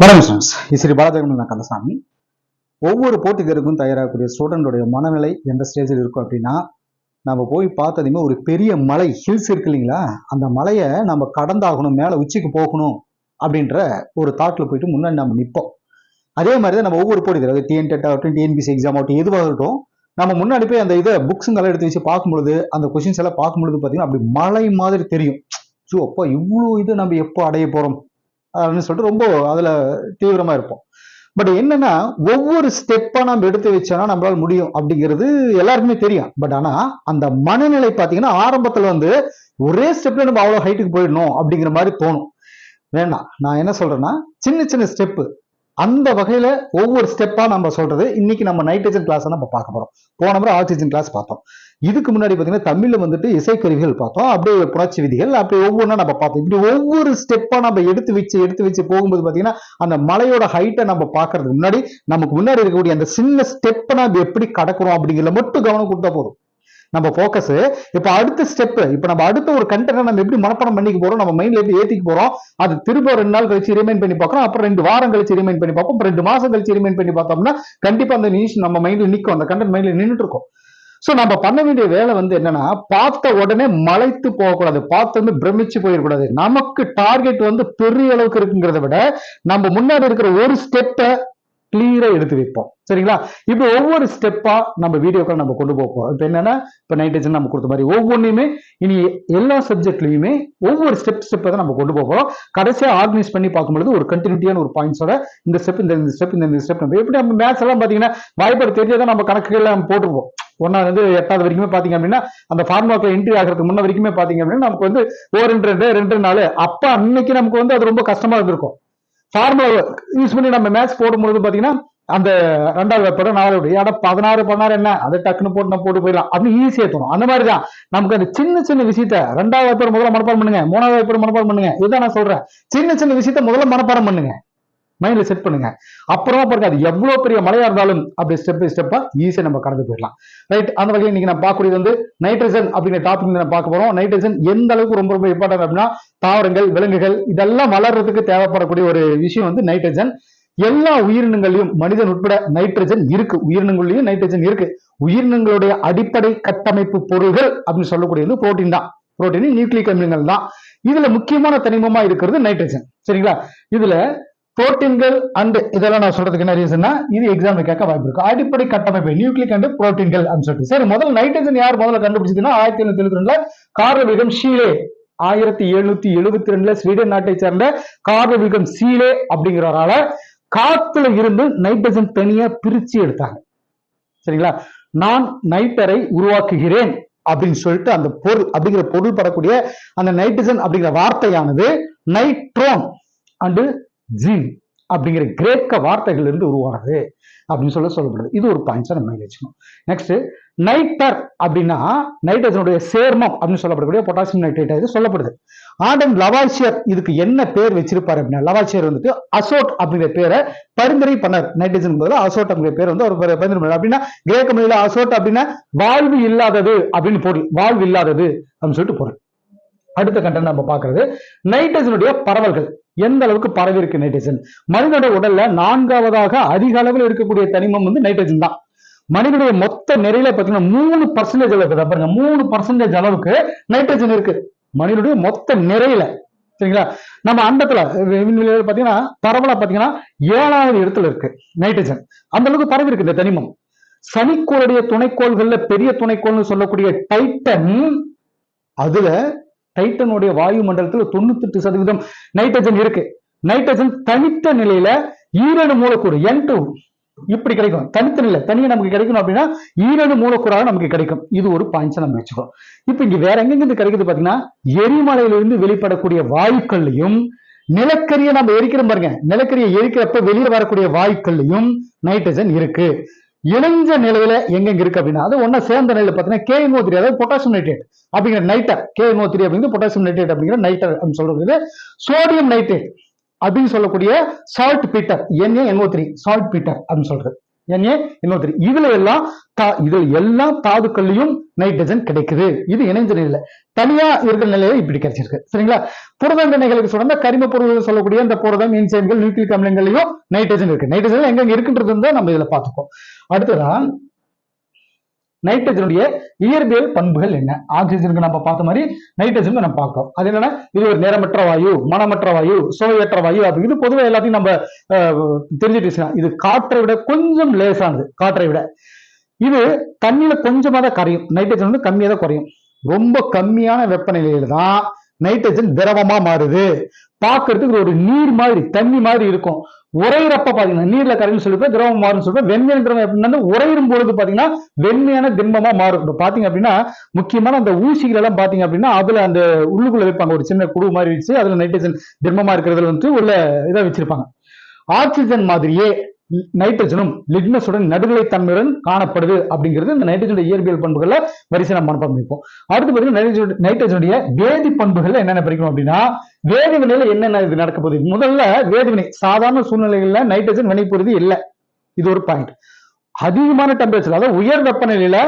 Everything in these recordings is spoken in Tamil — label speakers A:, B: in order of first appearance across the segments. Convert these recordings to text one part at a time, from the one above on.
A: வணக்கம் ஸ்டூடெண்ட்ஸ் ஸ்ரீ பாலஜெகன் கந்தசாமி. ஒவ்வொரு போட்டி தேர்வுக்கும் தயாராகக்கூடிய ஸ்டூடெண்டோடைய மனநிலை எந்த ஸ்டேஜில் இருக்கும் அப்படின்னா நம்ம போய் பார்த்ததுமே ஒரு பெரிய மலை ஹில்ஸ் இருக்கு இல்லைங்களா? அந்த மலையை நம்ம கடந்தாகணும் மேலே உச்சிக்கு போகணும் அப்படின்ற ஒரு தாட்டில் போயிட்டு முன்னாடி நம்ம நிற்போம். அதே மாதிரி தான் நம்ம ஒவ்வொரு போட்டி தேர்வு டிஎன் டெட் ஆகட்டும் டிஎன்பிசி எக்ஸாம் ஆகட்டும் எதுவாக இருக்கட்டும் நம்ம முன்னாடி போய் அந்த இதை புக்ஸுங்கெல்லாம் எடுத்து வச்சு பார்க்கும்பொழுது அந்த கொஷின்ஸ் எல்லாம் பார்க்கும்பொழுது பார்த்தீங்கன்னா அப்படி மலை மாதிரி தெரியும். ஸோ அப்போ இவ்வளோ இது நம்ம எப்போ அடைய போகிறோம் அப்படின்னு சொல்லிட்டு ரொம்ப அதுல தீவிரமா இருப்போம். பட் என்னன்னா ஒவ்வொரு ஸ்டெப்பா நம்ம எடுத்து வச்சோம்னா நம்மளால முடியும் அப்படிங்கிறது எல்லாருக்குமே தெரியும். பட் ஆனா அந்த மனநிலை பாத்தீங்கன்னா ஆரம்பத்துல வந்து ஒரே ஸ்டெப்ல நம்ம அவ்வளவு ஹைட்டுக்கு போயிடணும் அப்படிங்கிற மாதிரி தோணும். வேண்டாம் நான் என்ன சொல்றேன்னா சின்ன சின்ன ஸ்டெப்பு அந்த வகையில ஒவ்வொரு ஸ்டெப்பா நம்ம சொல்றது இன்னைக்கு நம்ம நைட்ரஜன் கிளாஸ் நம்ம பார்க்க போறோம். போன முறை ஆக்சிஜன் கிளாஸ் பார்த்தோம். இதுக்கு முன்னாடி பாத்தீங்கன்னா தமிழில் வந்துட்டு இசைக்கருவிகள் பார்த்தோம். அப்படியே புரட்சி விதிகள் அப்படி ஒவ்வொன்றா நம்ம பார்த்தோம். இப்படி ஒவ்வொரு ஸ்டெப்பா நம்ம எடுத்து வச்சு எடுத்து வச்சு போகும்போது பாத்தீங்கன்னா அந்த மலையோட ஹைட்டை நம்ம பார்க்கறதுக்கு முன்னாடி நமக்கு முன்னாடி இருக்கக்கூடிய அந்த சின்ன ஸ்டெப்பை நம்ம எப்படி கடக்குறோம் அப்படிங்கிறத மட்டும் கவனம் கொடுத்தா போதும். நம்ம ஃபோக்கஸ் இப்ப அடுத்த ஸ்டெப் இப்ப நம்ம அடுத்த ஒரு கண்டென்ட் நம்ம எப்படி மனப்பாடம் பண்ணிக்க போறோம் நம்ம மைண்ட்ல எப்படி ஏத்திக்க போறோம் அது திரும்ப ரெண்டு நாள் கழிச்சு ரிமைண்ட் பண்ணி பார்க்கறோம் அப்புறம் ரெண்டு வாரம் கழிச்சு ரிமைண்ட் பண்ணி பார்ப்போம் அப்புறம் ரெண்டு மாசம் கழிச்சு ரிமைண்ட் பண்ணி பார்த்தோம்னா கண்டிப்பா அந்த நியூஸ் நம்ம மைண்ட்ல நிற்கும் அந்த கண்டென்ட் மைண்ட்ல நின்றுட்டு இருக்கும். ஸோ நம்ம பண்ண வேண்டிய வேலை வந்து என்னன்னா பார்த்த உடனே மலைத்து போகக்கூடாது. பார்த்து வந்து பிரமிச்சு போயிடக்கூடாது. நமக்கு டார்கெட் வந்து பெரிய அளவுக்கு இருக்குங்கிறத விட நம்ம முன்னாடி இருக்கிற ஒரு ஸ்டெப்பை கிளியரா எடுத்து வைப்போம். சரிங்களா? இப்போ ஒவ்வொரு ஸ்டெப்பா நம்ம வீடியோக்கள் நம்ம கொண்டு போப்போம் போறோம். இப்போ என்னன்னா இப்போ நைட்ரஜன் நம்ம கொடுத்த மாதிரி ஒவ்வொன்றையுமே இனி எல்லா சப்ஜெக்ட்லயுமே ஒவ்வொரு ஸ்டெப் ஸ்டெப்பை தான் நம்ம கொண்டு போகிறோம் கடைசியாக ஆர்கனைஸ் பண்ணி பார்க்கும்பொழுது ஒரு கண்டினியூட்டியான ஒரு பாயிண்ட்ஸோட இந்த ஸ்டெப் இந்த ஸ்டெப் இந்த ஸ்டெப் நம்ம எப்படி நம்ம மேத்ஸ் எல்லாம் பார்த்தீங்கன்னா வாய்ப்பாடு தெரிஞ்சதான் நம்ம கணக்குகள் நம்ம போட்டுருவோம் ஒன்னாவது வந்து எட்டாவது வரைக்குமே பாத்தீங்க அப்படின்னா அந்த ஃபார்முலாக்கள் என்ட்ரி ஆகிறதுக்கு முன்ன வரைக்குமே பாத்தீங்க அப்படின்னா நமக்கு வந்து ஓ ரெண்டு ரெண்டு ரெண்டு நாலு. அப்ப அன்னைக்கு நமக்கு வந்து அது ரொம்ப கஷ்டமா இருந்திருக்கும். ஃபார்முலா யூஸ் பண்ணி நம்ம மேட்ச் போடும்பொழுது பார்த்தீங்கன்னா அந்த ரெண்டாவது வெப்படம் நாலாவது ஏடா பதினாறு பதினாறு என்ன? அதை டக்குன்னு போட்டு நம்ம போட்டு போயிடலாம். அப்படின்னு ஈஸியாக தோணும். அந்த மாதிரி தான். நமக்கு அந்த சின்ன சின்ன விஷயத்த ரெண்டாவது வெப்படம் முதல்ல மனப்பாடம் பண்ணுங்க. மூணாவது வெப்படம் மனப்பாடம் பண்ணுங்க. இதுதான் நான் சொல்றேன். சின்ன சின்ன விஷயத்த முதல்ல மனப்பாடம் பண்ணுங்க. மைண்ட்ல செட் பண்ணுங்க. அப்புறமா பாருங்க அது எவ்வளவு பெரிய மழையா இருந்தாலும் அப்படி ஸ்டெப் பை ஸ்டெப்பா ஈஸியா நம்ம கடந்து போயிடலாம். ரைட் அந்த வகையில் இன்னைக்கு நான் பார்க்கக்கூடியது வந்து நைட்ரஜன் அப்படிங்கிற டாபிக் நான் பார்க்க போறோம். நைட்ரஜன் எந்த அளவுக்கு ரொம்ப ரொம்ப இம்பார்ட்டன் அப்படின்னா தாவரங்கள் விலங்குகள் இதெல்லாம் வளர்றதுக்கு தேவைப்படக்கூடிய ஒரு விஷயம் வந்து நைட்ரஜன் எல்லா உயிரினங்களையும் மனிதன் உட்பட நைட்ரஜன் இருக்கு. உயிரினங்களையும் நைட்ரஜன் இருக்கு. உயிரினங்களுடைய அடிப்படை கட்டமைப்பு பொருள்கள் அப்படின்னு சொல்லக்கூடியது புரோட்டீன் தான். புரோட்டீன் நியூக்ளிக் அமிலங்கள் தான். இதுல முக்கியமான தனிமமா இருக்கிறது நைட்ரஜன் சரிங்களா? இதுல புரோட்டீன்கள் அண்ட் இதெல்லாம் நான் சொல்றதுக்கு என்ன ரீசன்னா இது எக்ஸாம் கேட்க வாய்ப்பு இருக்கு. அடிப்படை கட்டமைப்பு நியூக்ளிக் அண்ட் புரோட்டீன்கள் அப்படின்னு சொல்லிட்டு. சரி முதல்ல நைட்ரஜன் யார் முதல்ல கண்டுபிடிச்சதுன்னா ஆயிரத்தி எழுநூத்தி எழுபத்தி ரெண்டுல கார்லவிகம் ஷீலே ஆயிரத்தி எழுநூத்தி எழுபத்தி ரெண்டுல ஸ்வீடன் நாட்டை சேர்ந்த கார்லவிகம் சீலே அப்படிங்கிறவரால காத்துல இருந்து நைட்ரஜன் தனியா பிரிச்சு எடுத்தாங்க. சரிங்களா? நான் நைட்டரை உருவாக்குகிறேன் அப்படின்னு சொல்லிட்டு அந்த பொருள் அப்படிங்கிற பொருள் படக்கூடிய அந்த நைட்ரஜன் அப்படிங்கிற வார்த்தையானது நைட்ரோன் அண்டு ஜீன் அப்படிங்கிற கிரேக்க வார்த்தைகள் இருந்து உருவானது அப்படின்னு சொல்ல சொல்லப்படுது. இது ஒரு பாயிண்ட்ஸை நம்ம வச்சுக்கணும். நெக்ஸ்ட் நைட்டர் அப்படின்னா நைட்ரஜனுடைய சேர்மம் அப்படின்னு சொல்லப்படக்கூடிய பொட்டாசியம் நைட்ரேட் இது சொல்லப்படுது. ஆடம் லவாசியர் இதுக்கு என்ன பேர் வச்சிருப்பாரு அப்படின்னா லவாசியர் வந்துட்டு அசோட் அப்படிங்கிற பேரை பரிந்துரை பண்ணார். நைட்ரஜன் பதில் அசோட் அப்படிங்கிற பேர் வந்து அவர் பரிந்துரை பண்ணார். அப்படின்னா கிரேக்க மொழியில அசோட் அப்படின்னா வாழ்வு இல்லாதது அப்படின்னு பொருள் வாழ்வு இல்லாதது அப்படின்னு சொல்லிட்டு பொருள் அடுத்த கண்டம் நம்ம பாக்குறது நைட்ரஜனுடைய பரவல்கள். எந்த அளவுக்கு பரவி இருக்கு நைட்ரஜன் மனிதனுடைய உடல்ல நான்காவதாக அதிக அளவில் இருக்கக்கூடிய தனிமம் வந்து நைட்ரஜன் தான். மனிதனுடைய மொத்த நிறையில பாத்தீங்கன்னா மூணு பர்சன்டேஜ் அளவுக்கு பாருங்க மூணு பர்சன்டேஜ் அளவுக்கு நைட்ரஜன் இருக்கு. மனிதனுடைய மொத்த நிறையில. சரிங்களா? நம்ம அண்டத்துல பாத்தீங்கன்னா பரவலா பாத்தீங்கன்னா ஏழாவது இடத்துல இருக்கு நைட்ரஜன் அந்த அளவுக்கு பரவி இருக்கு இந்த தனிமம். சனிக்கோளுடைய துணைக்கோள்கள்ல பெரிய துணைக்கோள்னு சொல்லக்கூடிய டைட்டன் அதுல டைட்டனுடைய வாயு மண்டலத்துல தொண்ணூத்தி எட்டு சதவீதம் நைட்ரஜன் இருக்கு. நைட்ரஜன் தனித்த நிலையில ஈரணு மூலக்கூறு என் டூ இப்படி கிடைக்கும். தனித்த நிலை தனியா நமக்கு கிடைக்கணும் அப்படின்னா ஈரணு மூலக்கூறாக நமக்கு கிடைக்கும். இது ஒரு பாயிண்ட்ஸ் நம்ம வச்சுக்கோம். இப்ப இங்க வேற எங்கெங்க கிடைக்குது பாத்தீங்கன்னா எரிமலையிலிருந்து வெளிப்படக்கூடிய வாயுக்கள்லையும் நிலக்கரியை நம்ம எரிக்கிறோம் பாருங்க. நிலக்கரியை எரிக்கிறப்ப வெளியே வரக்கூடிய வாயுக்கள்லையும் நைட்ரஜன் இருக்கு. இணைஞ்ச நிலையில எங்கெங்க இருக்கு அப்படின்னா அது ஒன்னா சேர்ந்த நிலையில பாத்தீங்கன்னா கேஎன்ஓ த்ரீ அதாவது பொட்டாசியம் நைட்ரேட் அப்படிங்கிற நைட்டர் கேஎன்ஓ த்ரீ அப்படிங்கிறது பொட்டாசியம் நைட்ரேட் அப்படிங்கிற நைட்டர் அப்படின்னு சொல்றது சோடியம் நைட்ரேட் அப்படின்னு சொல்லக்கூடிய saltpetre NA NO three saltpetre அப்படின்னு சொல்றது. Na NO3 இதுல எல்லாம் இதுல எல்லா தாதுக்கள்லயும் நைட்ரஜன் கிடைக்குது. இது இணைஞ்ச நிலையில. தனியா இருக்கிற நிலையில இப்படி கிடைச்சிருக்கு. சரிங்களா? புரத வினைகளுக்கு சொன்ன கரிம புரதம் சொல்லக்கூடிய இந்த புரதம் என்சைம்கள் நியூக்ளிக் அமிலங்களையும் நைட்ரஜன் இருக்கு. நைட்ரஜன் எங்க இருக்குன்றது நம்ம இதுல பார்த்துக்கோம் அடுத்ததா நைட்ரஜனுடைய இயற்பியல் பண்புகள் என்ன? ஆக்சிஜனுக்கு நம்ம பார்த்த மாதிரி நைட்ரஜனுக்கு நம்ம பார்க்கிறோம். அது என்னன்னா இது ஒரு நிறமற்ற வாயு மனமற்ற வாயு சுவையற்ற வாயு அப்படிங்கிறது பொதுவாக எல்லாத்தையும் நம்ம தெரிஞ்சுட்டு இது காற்றை விட கொஞ்சம் லேசானது காற்றை விட. இது தண்ணியில கொஞ்சமாக தான் கரையும். நைட்ரஜன் வந்து கம்மியாக தான் குறையும். ரொம்ப கம்மியான வெப்பநிலையில தான் நைட்ரஜன் திரவமா மாறுது. பார்க்கிறதுக்கு ஒரு நீர் மாதிரி தண்ணி மாதிரி இருக்கும். உரையிறப்ப பாத்தீங்கன்னா நீர்ல கரையும் சொல்லிப்போம் திரவம் மாறும் சொல்லிப்போம் வெண்மையான திரவம் எப்படின்னா உறையிடும் பொழுது பாத்தீங்கன்னா வெண்மையான திண்மமா மாறும். இப்ப பாத்தீங்க அப்படின்னா முக்கியமான அந்த ஊசிகள் எல்லாம் பாத்தீங்க அப்படின்னா அதுல அந்த உள்ளுக்குள்ள வைப்பாங்க. ஒரு சின்ன குழு மாதிரி வச்சு அதுல நைட்ரஜன் திண்மமா இருக்கிறதுல வந்து உள்ள இதை வச்சிருப்பாங்க. ஆக்சிஜன் மாதிரியே நைட்ரஜனும் லிட்னஸுடன் நடுநிலை தன்மையுடன் காணப்படுது அப்படிங்கிறது இந்த நைட்ரஜனுடைய இயற்பியல் பண்புகளை வரிசை நம்ம மனப்பாடம் அடுத்து பார்த்தீங்கன்னா நைட்ரஜன் நைட்ரஜனுடைய வேதி பண்புகள் என்னென்ன படிக்கணும் அப்படின்னா வேதிவினையில என்னென்ன இது நடக்க போகுது? முதல்ல வேதிவினை சாதாரண சூழ்நிலைகள்ல நைட்ரஜன் வினைபுரிது இல்லை. இது ஒரு பாயிண்ட் அதிகமான டெம்பரேச்சர் அதாவது உயர் வெப்பநிலையில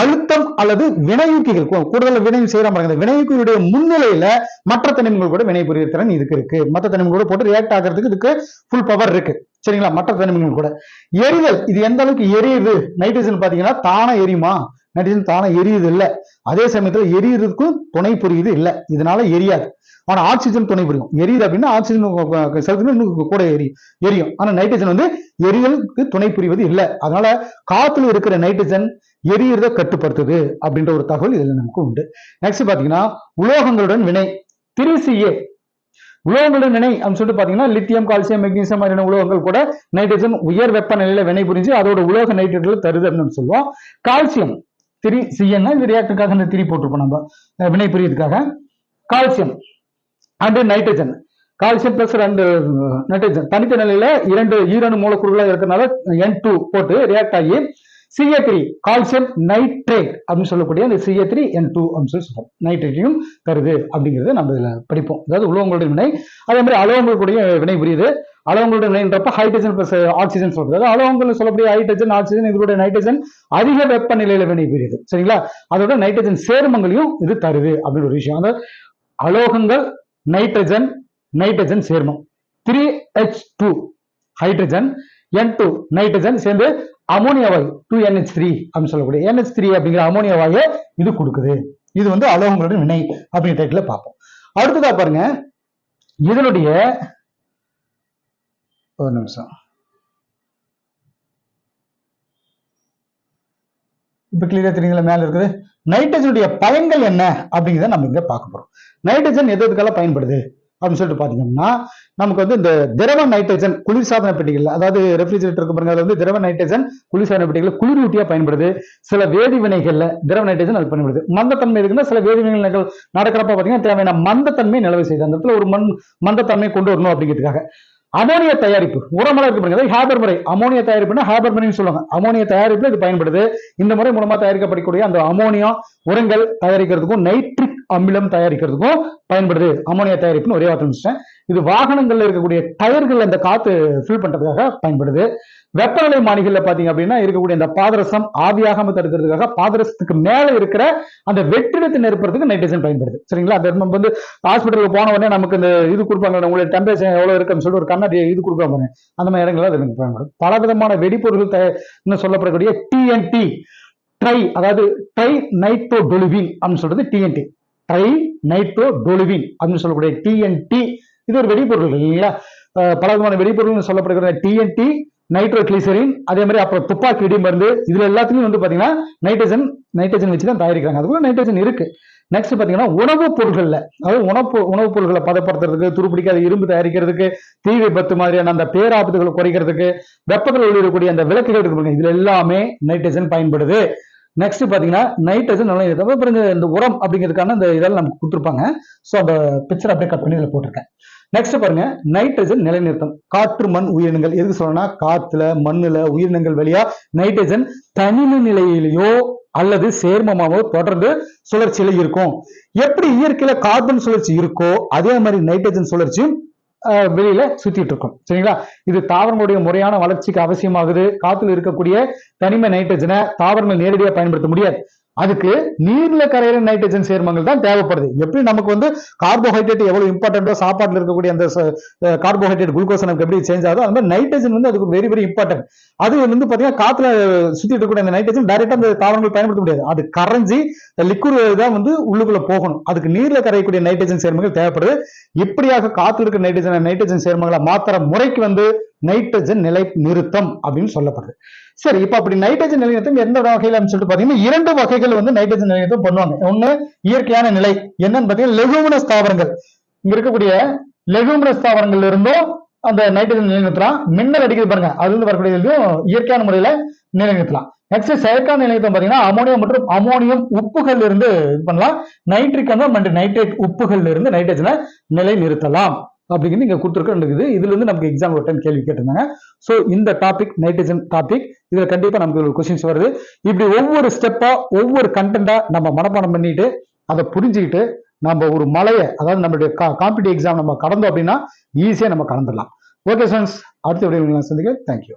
A: அழுத்தம் அல்லது வினையூக்கிகள் கூடுதல் வினையும் செய்யற பாருங்க வினையூக்கிகளுடைய முன்னிலையில மற்ற தனிமங்கள் கூட வினை புரிய திறன் இதுக்கு இருக்கு. மற்ற தனிமங்கள் கூட போட்டு ரியாக்ட் ஆகிறதுக்கு இதுக்கு ஃபுல் பவர் இருக்கு. சரிங்களா? மற்ற தனிமங்கள் கூட. எரிதல் இது எந்த அளவுக்கு எரியுது? நைட்ரஜன் பாத்தீங்கன்னா தானே எரியுமா? நைட்ரஜன் தானே எரியுது இல்லை. அதே சமயத்துல எரியுறதுக்கும் துணை புரியுது இல்லை. இதனால எரியாது. ஆனா ஆக்சிஜன் துணை புரியும். எரியுது அப்படின்னா ஆக்சிஜன் செலுத்தினா இன்னும் கூட எரியும். எரியும். ஆனா நைட்ரஜன் வந்து எரிதலுக்கு துணை புரிவது இல்லை. அதனால காத்துல இருக்கிற நைட்ரஜன் எரியறத கட்டுப்படுத்துது அப்படின்ற ஒரு தகவல் இதுல நமக்கு உண்டு. நெக்ஸ்ட் பாத்தீங்கன்னா உலோகங்களுடன் வினை. திரிசிஏ உலோகங்களுடன் வினை அப்படின்னு சொல்லிட்டு பாத்தீங்கன்னா லித்தியம் கால்சியம் மெக்னீசியம் மாதிரியான உலோகங்கள் கூட நைட்ரஜன் உயர் வெப்பநிலையில வினை புரிஞ்சு அதோட உலோக நைட்ரேட்டுகள் தருது அப்படின்னு சொல்லுவோம். கால்சியம் திரி சிஎன்னா இந்த ரியாக்டருக்காக இந்த திரி போட்டிருப்போம் நம்ம. வினை புரியதுக்காக calcium and nitrogen calcium plus ரெண்டு நைட்ரஜன் தனித்த நிலையில இரண்டு ஈரணு மூலக்கூறுகளாக இருக்கிறதுனால என் டூ போட்டு ரியாக்ட் ஆகி சிஏ த்ரீ கால்சியம் நைட்ரேட் அப்படின்னு சொல்லக்கூடிய அந்த சிஏ த்ரீ என் டூ அப்படின்னு சொல்லி சொல்றோம். நைட்ரேட்டையும் தருது அப்படிங்கிறத நம்ம இதில் படிப்போம். அதாவது உலோகங்களுடைய வினை அதே மாதிரி அலோகங்கள் வினை புரியுது. அலோகங்களுடைய வினைன்றப்ப ஹைட்ரஜன் பிளஸ் ஆக்சிஜன் சொல்றது. அதாவது அலோகங்கள் சொல்லக்கூடிய ஹைட்ரஜன் ஆக்சிஜன் இதோட நைட்ரஜன் அதிக வெப்பநிலையில வினை புரியுது. சரிங்களா? அதோட நைட்ரஜன் சேர்மங்களையும் இது தருது அப்படின்னு ஒரு விஷயம். அதாவது அலோகங்கள் நைட்ரஜன் நைட்ரஜன் சேர்மம். Three H two hydrogen N two nitrogen சேர்ந்து அமோனியா வாயு டூ என்ஹெச் த்ரீ அப்படின்னு சொல்லக்கூடிய என்ஹெச் த்ரீ அப்படிங்கிற அமோனியா வாயு இது கொடுக்குது. இது வந்து அலோகங்களோட வினை அப்படிங்கிற டைட்டில் பார்ப்போம். அடுத்ததா பாருங்க. இதனுடைய ஒரு நிமிஷம். இப்ப கிளியராக தெரியுங்களா மேல இருக்குது? நைட்ரஜனுடைய பயன்கள் என்ன அப்படிங்கிறத நம்ம இங்க பார்க்க போறோம். நைட்ரஜன் எது எதுக்கெல்லாம் பயன்படுது? அப்படின்னு சொல்லிட்டு பாத்தீங்கன்னா நமக்கு வந்து இந்த திரவ நைட்ரஜன் குளிர்சாதன பெட்டிகள் அதாவது ரெஃப்ரிஜரேட்டர் இருக்கு பாருங்க அதுல வந்து திரவ நைட்ரஜன் குளிர்சாதன பெட்டிகள் குளிரூட்டியா பயன்படுது. சில வேதிவினைகள்ல திரவ நைட்ரஜன் அது பயன்படுது. மந்தத்தன்மை இருக்குன்னா சில வேதிவினைகள் நடக்கிறப்ப பாத்தீங்கன்னா தேவையான மந்தத்தன்மை நிலவு செய்யுது. அந்த இடத்துல ஒரு மண் மந்தத்தன்மை கொண்டு வரணும் அப்படிங்கிறதுக்காக. அமோனியா தயாரிப்பு. உரமலை இருக்கு பாருங்க ஹேபர் முறை. அமோனியா தயாரிப்புனா ஹேபர் முறைன்னு சொல்லுவாங்க. அமோனியா தயாரிப்புல இது பயன்படுது. இந்த முறை மூலமா தயாரிக்கப்படக்கூடிய அந்த அமோனியா உரங்கள் தயாரிக்கிறதுக்கும் நைட்ரிக் அமிலம் தயாரிக்கிறதுக்கும் பயன்படுது. அமோனியா தயாரிப்புன்னு ஒரே வார்த்தை முடிச்சிட்டேன் இது வாகனங்கள்ல இருக்கக்கூடிய டயர்கள் அந்த காத்து ஃபில் பண்றதுக்காக பயன்படுது. வெப்பநிலை மாணிகள்ல பாத்தீங்க அப்படின்னா இருக்கக்கூடிய அந்த பாதரசம் ஆவியாகாம தடுக்கிறதுக்காக பாதரசத்துக்கு மேல இருக்கிற அந்த வெற்றிடத்தை நிரப்புறதுக்கு நைட்ரஜன் பயன்படுது. சரிங்களா? அந்த நம்ம வந்து ஹாஸ்பிட்டலுக்கு போன உடனே நமக்கு இந்த இது கொடுப்பாங்க உங்களுக்கு டெம்பரேச்சர் எவ்வளவு இருக்குன்னு சொல்லிட்டு ஒரு கண்ணாடி இது கொடுப்பாங்க அந்த மாதிரி இடங்கள்ல அது எனக்கு பயன்படும். பல விதமான வெடிப்பொருட்கள் இன்னும் சொல்லப்படக்கூடிய டிஎன்டி ட்ரை அதாவது ட்ரை நைட்ரோ டொலிவின் அப்படின்னு சொல்றது டிஎன்டி ட்ரை நைட்ரோ டொலுவின் அப்படின்னு சொல்லக்கூடிய டிஎன்டி இது ஒரு வெடிப்பொருள் இல்லைங்களா? பல விதமான வெடிப்பொருள்னு சொல்லப்படுகிற டிஎன்டி நைட்ரோ கிளிசரின் அதே மாதிரி அப்புறம் துப்பாக்கி இடி மருந்து இதுல எல்லாத்துலயும் வந்து பாத்தீங்கன்னா நைட்ரஜன் நைட்ரஜன் வச்சு தான் தயாரிக்கிறாங்க. அதுக்குள்ள நைட்ரஜன் இருக்கு. நெக்ஸ்ட் பாத்தீங்கன்னா உணவுப் பொருட்கள்ல அதாவது உணவு உணவுப் பொருட்களை பதப்படுத்துறதுக்கு துருப்பிடிக்காத இரும்பு தயாரிக்கிறதுக்கு தீ விபத்து மாதிரியான அந்த பேராபத்துகளை குறைக்கிறதுக்கு வெப்பத்தில் ஒளிரக்கூடிய அந்த விளக்குகள் இருக்கு பாருங்க, இதுல எல்லாமே நைட்ரஜன் பயன்படுது. நெக்ஸ்ட் பார்த்தீங்கன்னா நைட்ரஜன் நல்லா இருக்கு அப்புறம் இந்த உரம் அப்படிங்கிறதுக்கான இந்த இதெல்லாம் நமக்கு கொடுத்துருப்பாங்க. ஸோ அந்த பிக்சர் அப்படியே கட் பண்ணி இதில் போட்டிருக்கேன். நெக்ஸ்ட் பாருங்க நைட்ரஜன் நிலைநிறுத்தம். காற்று மண் உயிரினங்கள். எதுக்கு சொல்லணும்னா காத்துல மண்ணுல உயிரினங்கள் வழியா நைட்ரஜன் தனிம நிலையிலேயோ அல்லது சேர்மமாவோ தொடர்ந்து சுழற்சியில இருக்கும். எப்படி இயற்கையில கார்பன் சுழற்சி இருக்கோ அதே மாதிரி நைட்ரஜன் சுழற்சியும் வெளியில சுத்திட்டு இருக்கும் சரிங்களா? இது தாவரங்களுடைய முறையான வளர்ச்சிக்கு அவசியமாகுது. காத்துல இருக்கக்கூடிய தனிம நைட்ரஜனை தாவரங்கள் நேரடியாக பயன்படுத்த முடியாது. அதுக்கு நீர்ல கரையிற நைட்ரஜன் சேர்மங்கள் தான் தேவைப்படுது. எப்படி நமக்கு வந்து கார்போஹைட்ரேட் எவ்வளவு இம்பார்ட்டன்டோ சாப்பாட்டில் இருக்கக்கூடிய அந்த கார்போஹைட்ரேட் குளுக்கோஸ் நமக்கு எப்படி சேஞ்ச் ஆகுதோ அந்த மாதிரி நைட்ரஜன் வந்து அதுக்கு வெரி வெரி இம்பார்ட்டன்ட் அது வந்து பாத்தீங்கன்னா காத்துல சுத்திட்டு இருக்கக்கூடிய அந்த நைட்ரஜன் டைரக்டா அந்த தாவரங்கள் பயன்படுத்த முடியாது. அது கரைஞ்சி லிக்விட் தான் வந்து உள்ளுக்குள்ள போகணும். அதுக்கு நீர்ல கரையக்கூடிய நைட்ரஜன் சேர்மங்கள் தேவைப்படுது. இப்படியாக காத்துல இருக்கிற நைட்ரஜன் நைட்ரஜன் சேர்மங்களை மாத்திர முறைக்கு வந்து நைட்ரஜன் நிலை நிறுத்தம் அப்படின்னு சொல்லப்படுது. சரி இப்ப அப்படி நைட்ரஜன் நிலைநிறுத்தம் எந்த வகையில சொல்லிட்டு பாத்தீங்கன்னா இரண்டு வகைகள் வந்து நைட்ரஜன் நிலைநிறுத்தம் பண்ணுவாங்க. ஒண்ணு இயற்கையான நிலை. என்னன்னு பாத்தீங்கன்னா லெகுமன தாவரங்கள். இங்க இருக்கக்கூடிய லெகுமன தாவரங்கள்ல இருந்தும் அந்த நைட்ரஜன் நிலைநிறுத்தலாம். மின்னல் அடிக்கிறது பாருங்க அதுல இருந்து வரக்கூடியதும் இயற்கையான முறையில நிலைநிறுத்தலாம். நெக்ஸ்ட் செயற்கான நிலையத்தை பாத்தீங்கன்னா அமோனியம் மற்றும் அமோனியம் உப்புகள் இருந்து இது பண்ணலாம். நைட்ரிக் அமிலம் மற்றும் நைட்ரேட் உப்புகள் இருந்து நைட்ரஜனை நிலைநிறுத்தலாம். அப்படிங்கிறது இங்கே கொடுத்துருக்கோம் இதுலேருந்து இதுல இருந்து நமக்கு எக்ஸாம் ஒரு டைம் கேள்வி கேட்டிருந்தாங்க. ஸோ இந்த டாபிக் நைட்ரஜன் டாபிக் இதில் கண்டிப்பாக நமக்கு ஒரு கொஸ்டின்ஸ் வருது. இப்படி ஒவ்வொரு ஸ்டெப்பாக ஒவ்வொரு கண்டென்ட்டாக நம்ம மனப்பாடம் பண்ணிட்டு அதை புரிஞ்சுக்கிட்டு நம்ம ஒரு மலையை அதாவது நம்மளுடைய கா காம்படிட்டிவ் எக்ஸாம் நம்ம கடந்தோம் அப்படின்னா ஈஸியாக நம்ம கடந்துடலாம் ஓகே ஃப்ரெண்ட்ஸ் அடுத்த வீடியோ சந்திக்க தேங்க்யூ